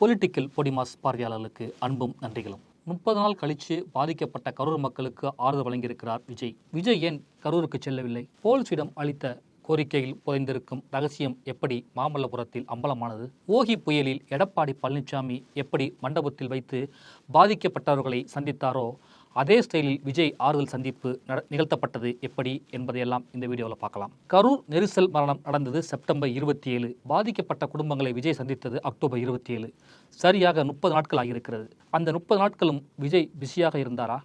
Political podimas பார்வையாளர்களுக்கு அன்பும் நன்றிகளும். முப்பது நாள் கழித்து பாதிக்கப்பட்ட கரூர் மக்களுக்கு ஆறுதல் வழங்கியிருக்கிறார் விஜய். விஜய் ஏன் கரூருக்கு செல்லவில்லை? போலீசிடம் அளித்த கோரிக்கையில் புதைந்திருக்கும் ரகசியம் எப்படி மாமல்லபுரத்தில் அம்பலமானது? ஓகி புயலில் எடப்பாடி பழனிசாமி எப்படி மண்டபத்தில் வைத்து பாதிக்கப்பட்டவர்களை சந்தித்தாரோ? அதே ஸ்டைலில் விஜய் ஆறுதல் சந்திப்பு நட- நிகழ்த்தப்பட்டது எப்படி என்பதையெல்லாம் இந்த வீடியோவில் பார்க்கலாம். கரூர் நெரிசல் மரணம் நடந்தது செப்டம்பர் இருபத்தி ஏழு பாதிக்கப்பட்ட குடும்பங்களை விஜய் சந்தித்தது அக்டோபர் இருபத்தி ஏழு சரியாக முப்பது நாட்கள் ஆகியிருக்கிறது. அந்த முப்பது நாட்களும் விஜய் பிஸியாக இருந்தாரா?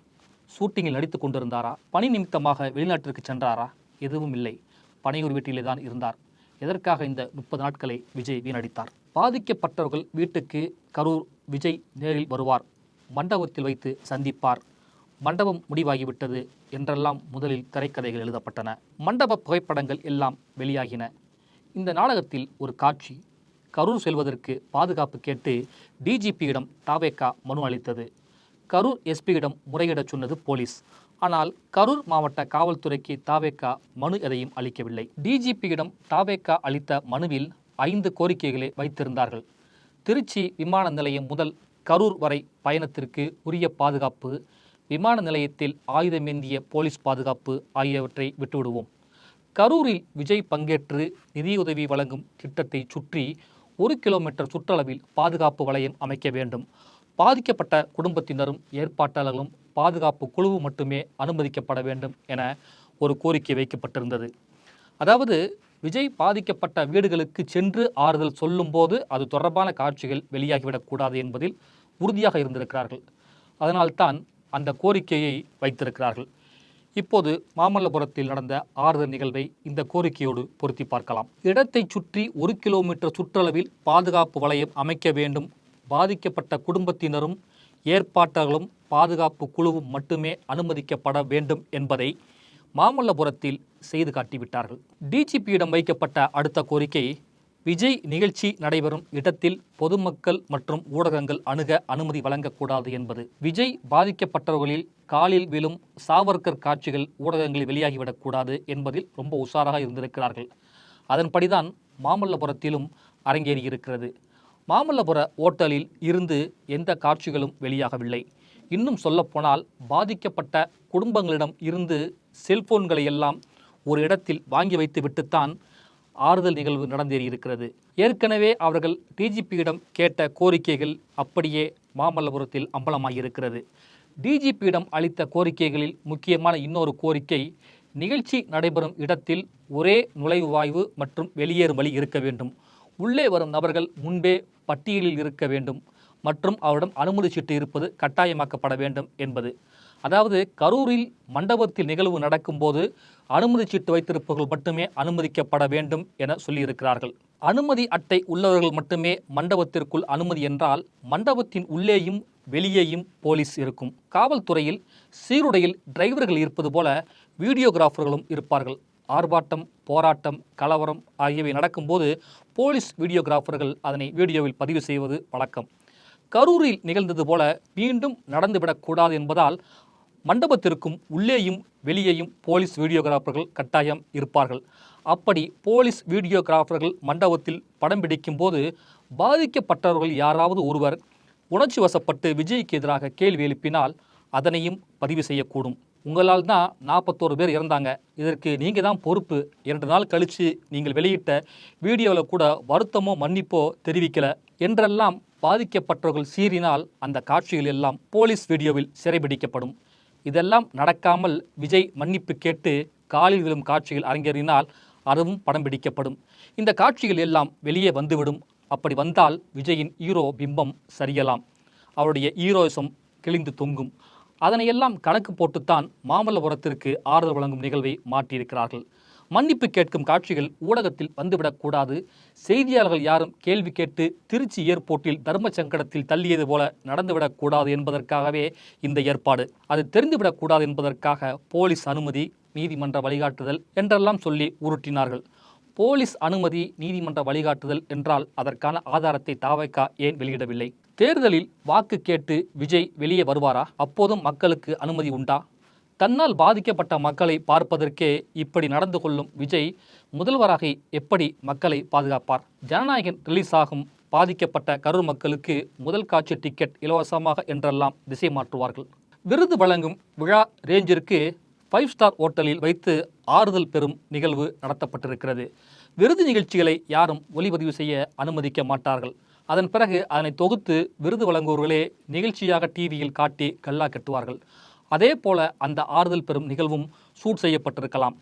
ஷூட்டிங்கில் நடித்து கொண்டிருந்தாரா? பணி நிமித்தமாக வெளிநாட்டிற்கு சென்றாரா? எதுவும் இல்லை. பனையூர் வீட்டிலே தான் இருந்தார். எதற்காக இந்த முப்பது நாட்களை விஜய் வீணடித்தார்? பாதிக்கப்பட்டவர்கள் வீட்டுக்கு கரூர் விஜய் நேரில் வருவார். மண்டபத்தில் வைத்து சந்திப்பார். மண்டபம் முடிவாகிவிட்டது என்றெல்லாம் முதலில் திரைக்கதைகள் எழுதப்பட்டன. மண்டப புகைப்படங்கள் எல்லாம் வெளியாகின. இந்த நாடகத்தில் ஒரு காட்சி கரூர் செல்வதற்கு பாதுகாப்பு கேட்டு டிஜிபியிடம் தாவேக்கா மனு அளித்தது. கரூர் எஸ்பியிடம் முறையிடச் சொன்னது போலீஸ். ஆனால் கரூர் மாவட்ட காவல்துறைக்கு தாவேக்கா மனு எதையும் அளிக்கவில்லை. டிஜிபியிடம் தாவேக்கா அளித்த மனுவில் ஐந்து கோரிக்கைகளை வைத்திருந்தார்கள். திருச்சி விமான நிலையம் முதல் கரூர் வரை பயணத்திற்கு உரிய பாதுகாப்பு விமான நிலையத்தில் ஆயுதமேந்திய போலீஸ் பாதுகாப்பு ஆகியவற்றை விட்டுவிடுவோம். கரூரில் விஜய் பங்கேற்று நிதியுதவி வழங்கும் திட்டத்தை சுற்றி ஒரு கிலோமீட்டர் சுற்றளவில் பாதுகாப்பு வளையம் அமைக்க வேண்டும். பாதிக்கப்பட்ட குடும்பத்தினரும் ஏற்பாட்டாளர்களும் பாதுகாப்பு குழுவு மட்டுமே அனுமதிக்கப்பட வேண்டும் என ஒரு கோரிக்கை வைக்கப்பட்டிருந்தது. அதாவது விஜய் பாதிக்கப்பட்ட வீடுகளுக்கு சென்று ஆறுதல் சொல்லும்போது அது தொடர்பான காட்சிகள் வெளியாகிவிடக்கூடாது என்பதில் உறுதியாக இருந்திருக்கிறார்கள். அதனால்தான் அந்த கோரிக்கையை வைத்திருக்கிறார்கள். இப்போது மாமல்லபுரத்தில் நடந்த ஆறுதல் நிகழ்வை இந்த கோரிக்கையோடு பொருத்தி பார்க்கலாம். இடத்தை சுற்றி ஒரு கிலோமீட்டர் சுற்றளவில் பாதுகாப்பு வளையம் அமைக்க வேண்டும். பாதிக்கப்பட்ட குடும்பத்தினரும் ஏற்பாட்டாளர்களும் பாதுகாப்பு குழுவும் மட்டுமே அனுமதிக்கப்பட வேண்டும் என்பதை மாமல்லபுரத்தில் செய்து காட்டிவிட்டார்கள். டிஜிபியிடம் வைக்கப்பட்ட அடுத்த கோரிக்கை விஜய் நிகழ்ச்சி நடைபெறும் இடத்தில் பொதுமக்கள் மற்றும் ஊடகங்கள் அணுக அனுமதி வழங்கக்கூடாது என்பது. விஜய் பாதிக்கப்பட்டவர்களில் காலில் விழும் சாவர்கர் காட்சிகள் ஊடகங்களில் வெளியாகிவிடக்கூடாது என்பதில் ரொம்ப உஷாராக இருந்திருக்கிறார்கள். அதன்படிதான் மாமல்லபுரத்திலும் அரங்கேறியிருக்கிறது. மாமல்லபுர ஓட்டலில் இருந்து எந்த காட்சிகளும் வெளியாகவில்லை. இன்னும் சொல்லப்போனால் பாதிக்கப்பட்ட குடும்பங்களிடம் இருந்து செல்போன்களை எல்லாம் ஒரு இடத்தில் வாங்கி வைத்து விட்டுத்தான் ஆறுதல் நிகழ்வு நடந்தேறியிருக்கிறது ஏற்கனவே அவர்கள் டிஜிபியிடம் கேட்ட கோரிக்கைகள் அப்படியே மாமல்லபுரத்தில் அம்பலமாகியிருக்கிறது டிஜிபியிடம் அளித்த கோரிக்கைகளில் முக்கியமான இன்னொரு கோரிக்கை நிகழ்ச்சி நடைபெறும் இடத்தில் ஒரே நுழைவாய்வு மற்றும் வெளியேறும் வழி இருக்க வேண்டும். உள்ளே வரும் நபர்கள் முன்பே பட்டியலில் இருக்க வேண்டும். மற்றும் அவரிடம் அனுமதி சீட்டு இருப்பது கட்டாயமாக்கப்பட வேண்டும் என்பது. அதாவது கரூரில் மண்டபத்தில் நிகழ்வு நடக்கும்போது அனுமதி சீட்டு வைத்திருப்பவர்கள் மட்டுமே அனுமதிக்கப்பட வேண்டும் என சொல்லியிருக்கிறார்கள். அனுமதி அட்டை உள்ளவர்கள் மட்டுமே மண்டபத்திற்குள் அனுமதி என்றால் மண்டபத்தின் உள்ளேயும் வெளியேயும் போலீஸ் இருக்கும். காவல்துறையில் சீருடையில் டிரைவர்கள் இருப்பது போல வீடியோகிராஃபர்களும் இருப்பார்கள். ஆர்ப்பாட்டம் போராட்டம் கலவரம் ஆகியவை நடக்கும்போது போலீஸ் வீடியோகிராஃபர்கள் அதனை வீடியோவில் பதிவு செய்வது வழக்கம். கரூரில் நிகழ்ந்தது போல மீண்டும் நடந்துவிடக்கூடாது என்பதால் மண்டபத்திற்கும் உள்ளேயும் வெளியேயும் போலீஸ் வீடியோகிராஃபர்கள் கட்டாயம் இருப்பார்கள். அப்படி போலீஸ் வீடியோகிராஃபர்கள் மண்டபத்தில் படம் பிடிக்கும்போது பாதிக்கப்பட்டவர்கள் யாராவது ஒருவர் உணர்ச்சி வசப்பட்டு விஜய்க்கு எதிராக கேள்வி எழுப்பினால் அதனையும் பதிவு செய்யக்கூடும். உங்களால் தான் நாற்பத்தோரு பேர் இறந்தாங்க. இதற்கு நீங்கள் தான் பொறுப்பு. இரண்டு நாள் கழித்து நீங்கள் வெளியிட்ட வீடியோவில் கூட வருத்தமோ மன்னிப்போ தெரிவிக்கலை. என்றெல்லாம் பாதிக்கப்பட்டவர்கள் சீறினால் அந்த காட்சிகள் எல்லாம் போலீஸ் வீடியோவில் சிறைபிடிக்கப்படும். இதெல்லாம் நடக்காமல் விஜய் மன்னிப்பு கேட்டு காலில் விழும் காட்சிகள் அரங்கேறினால் அதுவும் படம் பிடிக்கப்படும். இந்த காட்சிகள் எல்லாம் வெளியே வந்துவிடும். அப்படி வந்தால் விஜயின் ஹீரோ பிம்பம் சரியலாம். அவருடைய ஹீரோயிசம் கிழிந்து தொங்கும். அதனையெல்லாம் கணக்கு போட்டுத்தான் மாமல்லபுரத்திற்கு ஆறுதல் வழங்கும் நிகழ்வை மாற்றியிருக்கிறார்கள். மன்னிப்பு கேட்கும் காட்சிகள் ஊடகத்தில் வந்துவிடக்கூடாது செய்தியாளர்கள் யாரும் கேள்வி கேட்டு திருச்சி ஏர்போர்ட்டில் தர்ம சங்கடத்தில் தள்ளியது போல நடந்துவிடக்கூடாது என்பதற்காகவே இந்த ஏற்பாடு. அது தெரிந்துவிடக்கூடாது என்பதற்காக போலீஸ் அனுமதி நீதிமன்ற வழிகாட்டுதல் என்றெல்லாம் சொல்லி உருட்டினார்கள். போலீஸ் அனுமதி நீதிமன்ற வழிகாட்டுதல் என்றால் அதற்கான ஆதாரத்தை தாவைக்கா ஏன் வெளியிடவில்லை? தேர்தலில் வாக்கு கேட்டு விஜய் வெளியே வருவாரா? அப்போதும் மக்களுக்கு அனுமதி உண்டா? தன்னால் பாதிக்கப்பட்ட மக்களை பார்ப்பதற்கே இப்படி நடந்து கொள்ளும் விஜய் முதல்வராக எப்படி மக்களை பாதுகாப்பார்? ஜனநாயகன் ரிலீஸ் ஆகும் பாதிக்கப்பட்ட கரூர் மக்களுக்கு முதல் காட்சி டிக்கெட் இலவசமாக என்றெல்லாம் திசை மாற்றுவார்கள். விருது வழங்கும் விழா ரேஞ்சிற்கு ஃபைவ் ஸ்டார் ஹோட்டலில் வைத்து ஆறுதல் பெறும் நிகழ்வு நடத்தப்பட்டிருக்கிறது. விருது நிகழ்ச்சிகளை யாரும் ஒளிப்பதிவு செய்ய அனுமதிக்க மாட்டார்கள். அதன் பிறகு அதனை தொகுத்து விருது வழங்குவோர்களே நிகழ்ச்சியாக டிவியில் காட்டி கல்லா கட்டுவார்கள். அதே போல அந்த ஆறுதல் பெறும் நிகழ்வும் ஷூட் செய்யப்பட்டிருக்கலாம்.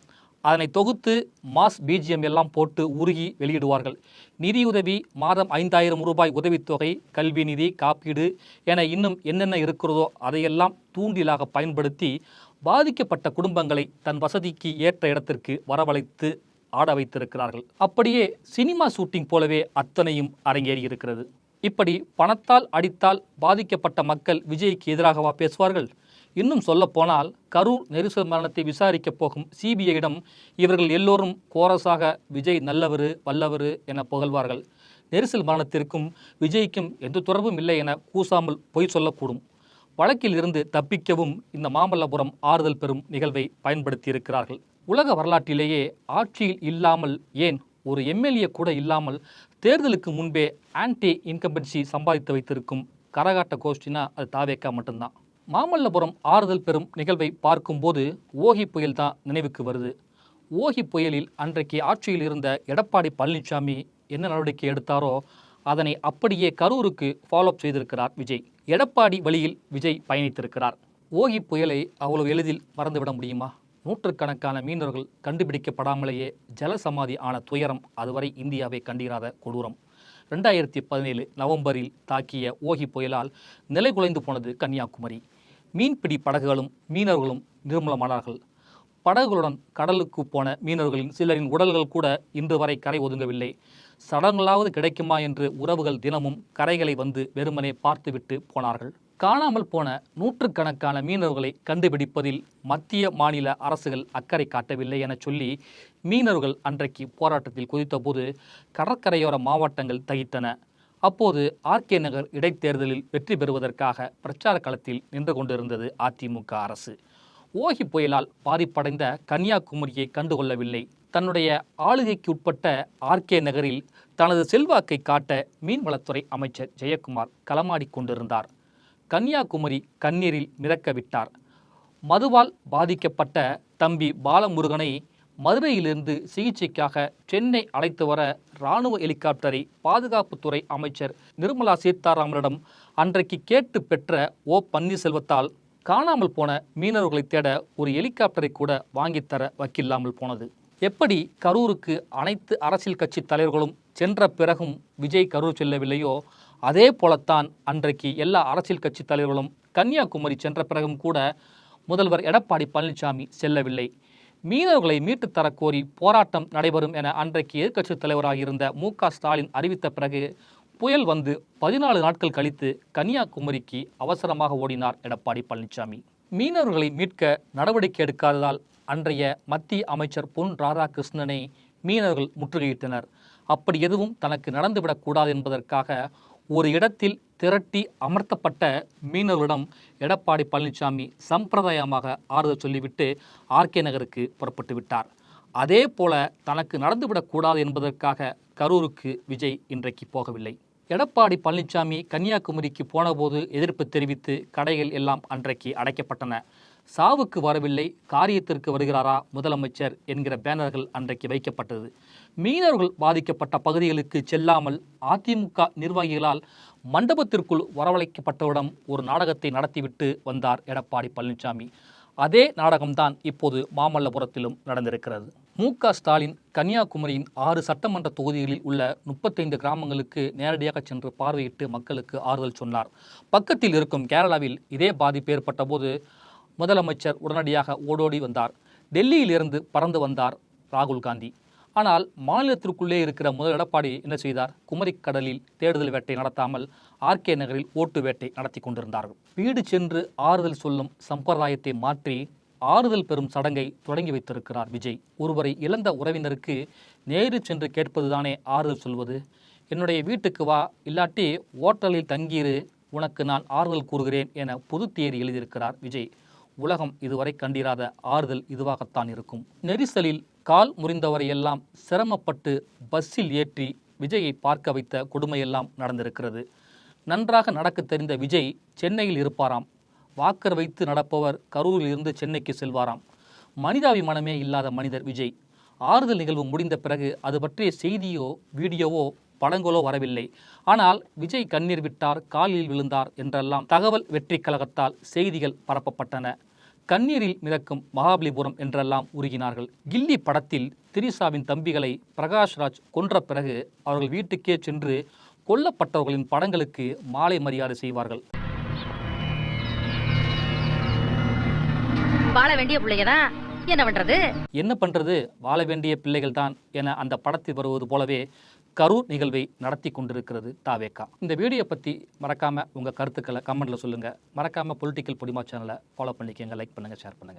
அதனை தொகுத்து மாஸ் பிஜிஎம் எல்லாம் போட்டு உருகி வெளியிடுவார்கள். நிதியுதவி மாதம் ஐந்தாயிரம் ரூபாய் உதவித்தொகை கல்வி நிதி காப்பீடு என இன்னும் என்னென்ன இருக்கிறதோ அதையெல்லாம் தூண்டிலாக பயன்படுத்தி பாதிக்கப்பட்ட குடும்பங்களை தன் வசதிக்கு ஏற்ற இடத்திற்கு வரவழைத்து ஆட வைத்திருக்கிறார்கள். அப்படியே சினிமா ஷூட்டிங் போலவே அத்தனையும் அரங்கேறி இருக்கிறது இப்படி பணத்தால் அடித்தால் பாதிக்கப்பட்ட மக்கள் விஜய்க்கு எதிராகவா பேசுவார்கள்? இன்னும் சொல்லப்போனால் கரூர் நெரிசல் மரணத்தை விசாரிக்கப் போகும் சிபிஐயிடம் இவர்கள் எல்லோரும் கோரஸாக விஜய் நல்லவர் வல்லவர் என புகழ்வார்கள். நெரிசல் மரணத்திற்கும் விஜய்க்கும் எந்த தொடர்பும் இல்லை என கூசாமல் பொய் சொல்லக்கூடும். வழக்கில் இருந்து தப்பிக்கவும் இந்த மாமல்லபுரம் ஆறுதல் பெறும் நிகழ்வை பயன்படுத்தியிருக்கிறார்கள். உலக வரலாற்றிலேயே ஆட்சியில் இல்லாமல் ஏன் ஒரு எம்எல்ஏ கூட இல்லாமல் தேர்தலுக்கு முன்பே ஆன்டி இன்கம்பன்சி சம்பாதித்து வைத்திருக்கும் கரகாட்ட கோஷ்டினா அது தாவேக்கா மட்டும்தான். மாமல்லபுரம் ஆறுதல் பெறும் நிகழ்வை பார்க்கும்போது ஓகி புயல் தான் நினைவுக்கு வருது. ஓகி புயலில் அன்றைக்கு ஆட்சியில் இருந்த எடப்பாடி பழனிசாமி என்ன நடவடிக்கை எடுத்தாரோ அதனை அப்படியே கரூருக்கு ஃபாலோ செய்திருக்கிறார் விஜய். எடப்பாடி வழியில் விஜய் பயணித்திருக்கிறார். ஓகி புயலை அவ்வளவு எளிதில் மறந்துவிட முடியுமா? நூற்றுக்கணக்கான மீனவர்கள் கண்டுபிடிக்கப்படாமலேயே ஜலசமாதி ஆன துயரம் அதுவரை இந்தியாவை கண்டிராத கொடூரம். ரெண்டாயிரத்தி பதினேழு நவம்பரில் தாக்கிய ஓகி புயலால் நிலைகுலைந்து போனது கன்னியாகுமரி. மீன்பிடி படகுகளும் மீனவர்களும் நிர்மூலமானார்கள். படகுகளுடன் கடலுக்கு போன மீனவர்களின் சிலரின் உடல்கள் கூட இன்று வரை கரை ஒதுங்கவில்லை. சடங்களாவது கிடைக்குமா என்று உறவுகள் தினமும் கரைகளை வந்து வெறுமனே பார்த்துவிட்டு போனார்கள். காணாமல் போன நூற்றுக்கணக்கான மீனவர்களை கண்டுபிடிப்பதில் மத்திய மாநில அரசுகள் அக்கறை காட்டவில்லை என சொல்லி மீனவர்கள் அன்றைக்கு போராட்டத்தில் குதித்தபோது கடற்கரையோர மாவட்டங்கள் தகித்தன அப்போது ஆர்கே நகர் இடைத்தேர்தலில் வெற்றி பெறுவதற்காக பிரச்சார களத்தில் நின்று கொண்டிருந்தது அதிமுக அரசு. ஓகி புயலால் பாதிப்படைந்த கன்னியாகுமரியை கண்டுகொள்ளவில்லை. தன்னுடைய ஆளுகைக்கு உட்பட்ட ஆர்கே நகரில் தனது செல்வாக்கை காட்ட மீன்வளத்துறை அமைச்சர் ஜெயக்குமார் களமாடி கொண்டிருந்தார். கன்னியாகுமரி கண்ணீரில் மிதக்க விட்டார் மதுவால் பாதிக்கப்பட்ட தம்பி பாலமுருகனை மதுரையிலிருந்து சிகிச்சைக்காக சென்னை அழைத்து வர இராணுவ ஹெலிகாப்டரை பாதுகாப்புத்துறை அமைச்சர் நிர்மலா சீதாராமனிடம் அன்றைக்கு கேட்டு பெற்ற ஓ பன்னீர்செல்வத்தால் காணாமல் போன மீனவர்களை தேட ஒரு ஹெலிகாப்டரை கூட வாங்கித்தர வக்கில்லாமல் போனது. எப்படி கரூருக்கு அனைத்து அரசியல் கட்சி தலைவர்களும் சென்ற பிறகும் விஜய் கரூர் செல்லவில்லையோ அதே போலத்தான் அன்றைக்கு எல்லா அரசியல் கட்சி தலைவர்களும் கன்னியாகுமரி சென்ற பிறகும் கூட முதல்வர் எடப்பாடி பழனிசாமி செல்லவில்லை. மீனவர்களை மீட்டுத் தரக்கோரி போராட்டம் நடைபெறும் என அன்றைக்கு எதிர்க்கட்சித் தலைவராக இருந்த மு க ஸ்டாலின் அறிவித்த பிறகு புயல் வந்து பதினாலு நாட்கள் கழித்து கன்னியாகுமரிக்கு அவசரமாக ஓடினார் எடப்பாடி பழனிசாமி. மீனவர்களை மீட்க நடவடிக்கை எடுக்காததால் அன்றைய மத்திய அமைச்சர் பொன் ராதாகிருஷ்ணனை மீனவர்கள் முற்றுகையிட்டனர். அப்படி எதுவும் தனக்கு நடந்துவிடக்கூடாது என்பதற்காக ஒரு இடத்தில் திரட்டி அமர்த்தப்பட்ட மீனவர்களிடம் எடப்பாடி பழனிசாமி சம்பிரதாயமாக ஆறுதல் சொல்லிவிட்டு ஆர்கே நகருக்கு புறப்பட்டு விட்டார். அதே போல தனக்கு நடந்துவிடக்கூடாது என்பதற்காக கரூருக்கு விஜய் இன்றைக்கு போகவில்லை. எடப்பாடி பழனிசாமி கன்னியாகுமரிக்கு போனபோது எதிர்ப்பு தெரிவித்து கடைகள் எல்லாம் அன்றைக்கு அடைக்கப்பட்டன. சாவுக்கு வரவில்லை காரியத்திற்கு வருகிறாரா முதலமைச்சர் என்கிற பேனர்கள் அன்றைக்கு வைக்கப்பட்டது. மீனவர்கள் பாதிக்கப்பட்ட பகுதிகளுக்கு செல்லாமல் அதிமுக நிர்வாகிகளால் மண்டபத்திற்குள் வரவழைக்கப்பட்டவுடன் ஒரு நாடகத்தை நடத்திவிட்டு வந்தார் எடப்பாடி பழனிசாமி. அதே நாடகம்தான் இப்போது மாமல்லபுரத்திலும் நடந்திருக்கிறது. மு க ஸ்டாலின் கன்னியாகுமரியின் ஆறு சட்டமன்ற தொகுதிகளில் உள்ள முப்பத்தைந்து கிராமங்களுக்கு நேரடியாக சென்று பார்வையிட்டு மக்களுக்கு ஆறுதல் சொன்னார். பக்கத்தில் இருக்கும் கேரளாவில் இதே பாதிப்பு ஏற்பட்ட போது முதலமைச்சர் உடனடியாக ஓடோடி வந்தார். டெல்லியிலிருந்து பறந்து வந்தார் ராகுல் காந்தி. ஆனால் மாநிலத்திற்குள்ளே இருக்கிற முதல் எடப்பாடி என்ன செய்தார்? குமரிக்கடலில் தேடுதல் வேட்டை நடத்தாமல் ஆர்கே நகரில் ஓட்டு வேட்டை நடத்தி கொண்டிருந்தார்கள். வீடு சென்று ஆறுதல் சொல்லும் சம்பிரதாயத்தை மாற்றி ஆறுதல் பெறும் சடங்கை தொடங்கி வைத்திருக்கிறார் விஜய். ஒருவரை இழந்த உறவினருக்கு நேரு சென்று கேட்பதுதானே ஆறுதல் சொல்வது? என்னுடைய வீட்டுக்கு வா இல்லாட்டி ஓட்டலில் தங்கியிரு உனக்கு நான் ஆறுதல் கூறுகிறேன் என புது தேதி எழுதியிருக்கிறார் விஜய். உலகம் இதுவரை கண்டிராத ஆறுதல் இதுவாகத்தான் இருக்கும். நெரிசலில் கால் முறிந்தவரை எல்லாம் சிரமப்பட்டு பஸ்ஸில் ஏற்றி விஜயை பார்க்க வைத்த கொடுமையெல்லாம் நடந்திருக்கிறது. நன்றாக நடக்க தெரிந்த விஜய் சென்னையில் இருப்பாராம். வாக்கர் வைத்து நடப்பவர் கரூரில் இருந்து சென்னைக்கு செல்வாராம். மனிதாபிமானமே இல்லாத மனிதர் விஜய். ஆறுதல் நிகழ்வு முடிந்த பிறகு அது பற்றிய செய்தியோ வீடியோவோ படங்களோ வரவில்லை. ஆனால் விஜய் கண்ணீர் விட்டார் காலில் விழுந்தார் என்றெல்லாம் தகவல் வெற்றி கழகத்தால் செய்திகள் பரப்பப்பட்டன. கண்ணீரில் மிதக்கும் மகாபலிபுரம் என்றெல்லாம் உருகினார்கள். கில்லி படத்தில் திரிசாவின் தம்பிகளை பிரகாஷ்ராஜ் கொன்ற பிறகு அவர்கள் வீட்டுக்கே சென்று கொல்லப்பட்டவர்களின் படங்களுக்கு மாலை மரியாதை செய்வார்கள். வாழ வேண்டிய பிள்ளைங்க தான் என்ன பண்றது? என்ன பண்றது? வாழ வேண்டிய பிள்ளைகள் தான் என அந்த படத்தில் வருவது போலவே கரூர் நிகழ்வை நடத்தி கொண்டிருக்கிறது தாவேக்கா. இந்த வீடியோ பற்றி மறக்காமல் உங்கள் கருத்துக்களை கமெண்ட்டில் சொல்லுங்கள் மறக்காமல் பொலிட்டிக்கல் பொடிமா சேனலை ஃபாலோ பண்ணிக்கோங்க லைக் பண்ணுங்கள் ஷேர் பண்ணுங்கள்